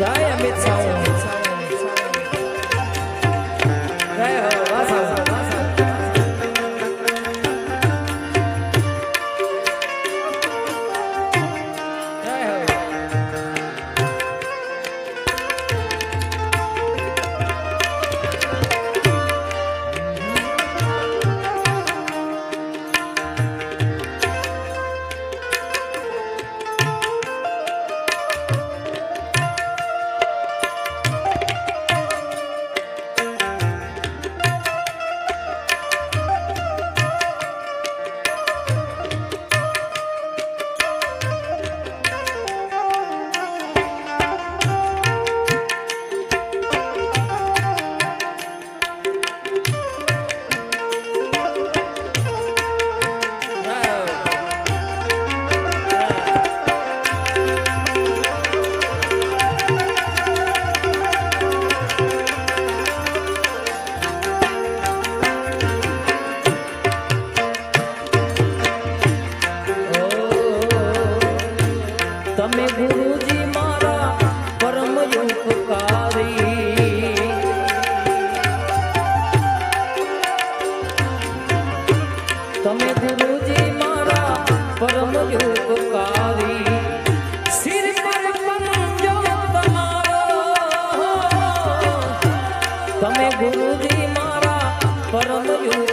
Geier mit Zaun. ગુરુજી મારા પરમ યુગ